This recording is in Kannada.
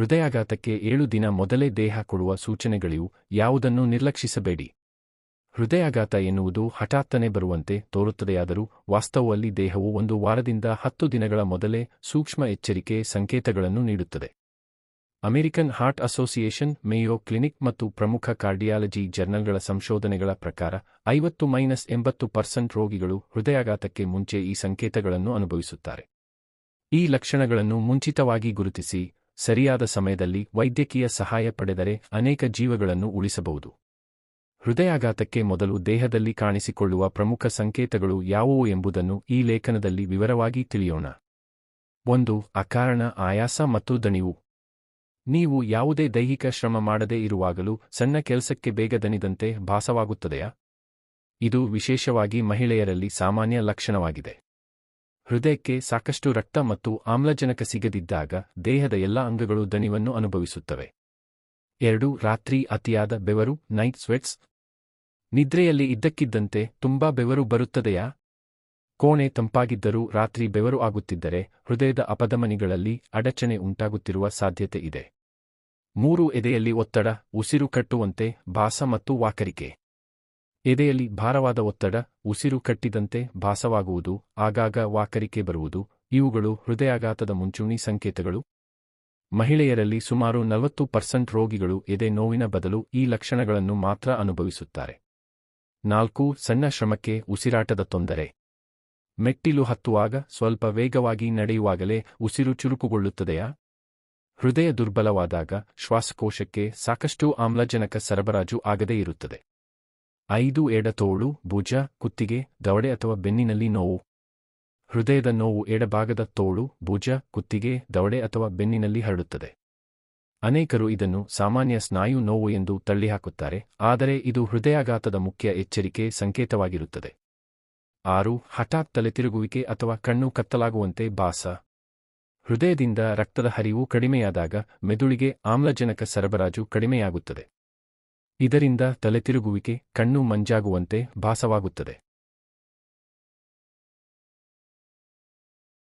ಹೃದಯಾಘಾತಕ್ಕೆ ಏಳು ದಿನ ಮೊದಲೇ ದೇಹ ಕೊಡುವ ಸೂಚನೆಗಳಿವು, ಯಾವುದನ್ನು ನಿರ್ಲಕ್ಷಿಸಬೇಡಿ. ಹೃದಯಾಘಾತ ಎನ್ನುವುದು ಹಠಾತ್ತನೆ ಬರುವಂತೆ ತೋರುತ್ತದೆಯಾದರೂ ವಾಸ್ತವದಲ್ಲಿ ದೇಹವು ಒಂದು ವಾರದಿಂದ ಹತ್ತು ದಿನಗಳ ಮೊದಲೇ ಸೂಕ್ಷ್ಮ ಎಚ್ಚರಿಕೆ ಸಂಕೇತಗಳನ್ನು ನೀಡುತ್ತದೆ. American heart association, Mayo clinic ಮತ್ತು ಪ್ರಮುಖ ಕಾರ್ಡಿಯಾಲಜಿ ಜರ್ನಲ್ಗಳ ಸಂಶೋಧನೆಗಳ ಪ್ರಕಾರ ಐವತ್ತು ಮೈನಸ್ ಎಂಬತ್ತು ಪರ್ಸೆಂಟ್ ರೋಗಿಗಳು ಹೃದಯಾಘಾತಕ್ಕೆ ಮುಂಚೆ ಈ ಸಂಕೇತಗಳನ್ನು ಅನುಭವಿಸುತ್ತಾರೆ. ಈ ಲಕ್ಷಣಗಳನ್ನು ಮುಂಚಿತವಾಗಿ ಗುರುತಿಸಿ ಸರಿಯಾದ ಸಮಯದಲ್ಲಿ ವೈದ್ಯಕೀಯ ಸಹಾಯ ಪಡೆದರೆ ಅನೇಕ ಜೀವಗಳನ್ನು ಉಳಿಸಬಹುದು. ಹೃದಯಾಘಾತಕ್ಕೆ ಮೊದಲು ದೇಹದಲ್ಲಿ ಕಾಣಿಸಿಕೊಳ್ಳುವ ಪ್ರಮುಖ ಸಂಕೇತಗಳು ಯಾವುವು ಎಂಬುದನ್ನು ಈ ಲೇಖನದಲ್ಲಿ ವಿವರವಾಗಿ ತಿಳಿಯೋಣ. ಒಂದು, ಅಕಾರಣ, ಆಯಾಸ ಮತ್ತು ದಣಿವು. ನೀವು ಯಾವುದೇ ದೈಹಿಕ ಶ್ರಮ ಮಾಡದೇ ಇರುವಾಗಲೂ ಸಣ್ಣ ಕೆಲಸಕ್ಕೆ ಬೇಗ ದಣಿದಂತೆ ಭಾಸವಾಗುತ್ತದೆಯಾ? ಇದು ವಿಶೇಷವಾಗಿ ಮಹಿಳೆಯರಲ್ಲಿ ಸಾಮಾನ್ಯ ಲಕ್ಷಣವಾಗಿದೆ. ಹೃದಯಕ್ಕೆ ಸಾಕಷ್ಟು ರಕ್ತ ಮತ್ತು ಆಮ್ಲಜನಕ ಸಿಗದಿದ್ದಾಗ ದೇಹದ ಎಲ್ಲ ಅಂಗಗಳು ದಣಿವನ್ನು ಅನುಭವಿಸುತ್ತವೆ. ಎರಡು, ರಾತ್ರಿ ಅತಿಯಾದ ಬೆವರು ನೈಟ್ ಸ್ವೆಟ್ಸ್ ನಿದ್ರೆಯಲ್ಲಿ ಇದ್ದಕ್ಕಿದ್ದಂತೆ ತುಂಬಾ ಬೆವರು ಬರುತ್ತದೆಯಾ? ಕೋಣೆ ತಂಪಾಗಿದ್ದರೂ ರಾತ್ರಿ ಬೆವರು ಆಗುತ್ತಿದ್ದರೆ ಹೃದಯದ ಅಪಧಮನಿಗಳಲ್ಲಿ ಅಡಚಣೆ ಉಂಟಾಗುತ್ತಿರುವ ಸಾಧ್ಯತೆ ಇದೆ. ಮೂರು ಎದೆಯಲ್ಲಿ ಒತ್ತಡ, ಉಸಿರು ಕಟ್ಟುವಂತೆ ಭಾಸ ಮತ್ತು ವಾಕರಿಕೆ. ಎದೆಯಲ್ಲಿ ಭಾರವಾದ ಒತ್ತಡ, ಉಸಿರು ಕಟ್ಟಿದಂತೆ ಭಾಸವಾಗುವುದು, ಆಗಾಗ ವಾಕರಿಕೆ ಬರುವುದು, ಇವುಗಳು ಹೃದಯಾಘಾತದ ಮುಂಚೂಣಿ ಸಂಕೇತಗಳು. ಮಹಿಳೆಯರಲ್ಲಿ ಸುಮಾರು ನಲವತ್ತು ಪರ್ಸೆಂಟ್ ರೋಗಿಗಳು ಎದೆ ನೋವಿನ ಬದಲು ಈ ಲಕ್ಷಣಗಳನ್ನು ಮಾತ್ರ ಅನುಭವಿಸುತ್ತಾರೆ. ನಾಲ್ಕು, ಸಣ್ಣ ಶ್ರಮಕ್ಕೆ ಉಸಿರಾಟದ ತೊಂದರೆ. ಮೆಟ್ಟಿಲು ಹತ್ತುವಾಗ ಸ್ವಲ್ಪ ವೇಗವಾಗಿ ನಡೆಯುವಾಗಲೇ ಉಸಿರು ಚುರುಕುಗೊಳ್ಳುತ್ತದೆಯಾ? ಹೃದಯ ದುರ್ಬಲವಾದಾಗ ಶ್ವಾಸಕೋಶಕ್ಕೆ ಸಾಕಷ್ಟು ಆಮ್ಲಜನಕ ಸರಬರಾಜು ಆಗದೇ ಇರುತ್ತದೆ. ಐದು ಎಡತೋಳು ಭುಜ, ಕುತ್ತಿಗೆ, ದವಡೆ ಅಥವಾ ಬೆನ್ನಿನಲ್ಲಿ ನೋವು. ಹೃದಯದ ನೋವು ಎಡಭಾಗದ ತೋಳು, ಭುಜ, ಕುತ್ತಿಗೆ, ದವಡೆ ಅಥವಾ ಬೆನ್ನಿನಲ್ಲಿ ಹರಡುತ್ತದೆ. ಅನೇಕರು ಇದನ್ನು ಸಾಮಾನ್ಯ ಸ್ನಾಯು ನೋವು ಎಂದು ತಳ್ಳಿಹಾಕುತ್ತಾರೆ, ಆದರೆ ಇದು ಹೃದಯಾಘಾತದ ಮುಖ್ಯ ಎಚ್ಚರಿಕೆ ಸಂಕೇತವಾಗಿರುತ್ತದೆ. ಆರು, ಹಠಾತ್ ತಲೆತಿರುಗುವಿಕೆ ಅಥವಾ ಕಣ್ಣು ಕತ್ತಲಾಗುವಂತೆ ಭಾಸ. ಹೃದಯದಿಂದ ರಕ್ತದ ಹರಿವು ಕಡಿಮೆಯಾದಾಗ ಮೆದುಳಿಗೆ ಆಮ್ಲಜನಕ ಸರಬರಾಜು ಕಡಿಮೆಯಾಗುತ್ತದೆ. ಇದರಿಂದ ತಲೆತಿರುಗುವಿಕೆ ಕಣ್ಣು ಮಂಜಾಗುವಂತೆ ಭಾಸವಾಗುತ್ತದೆ.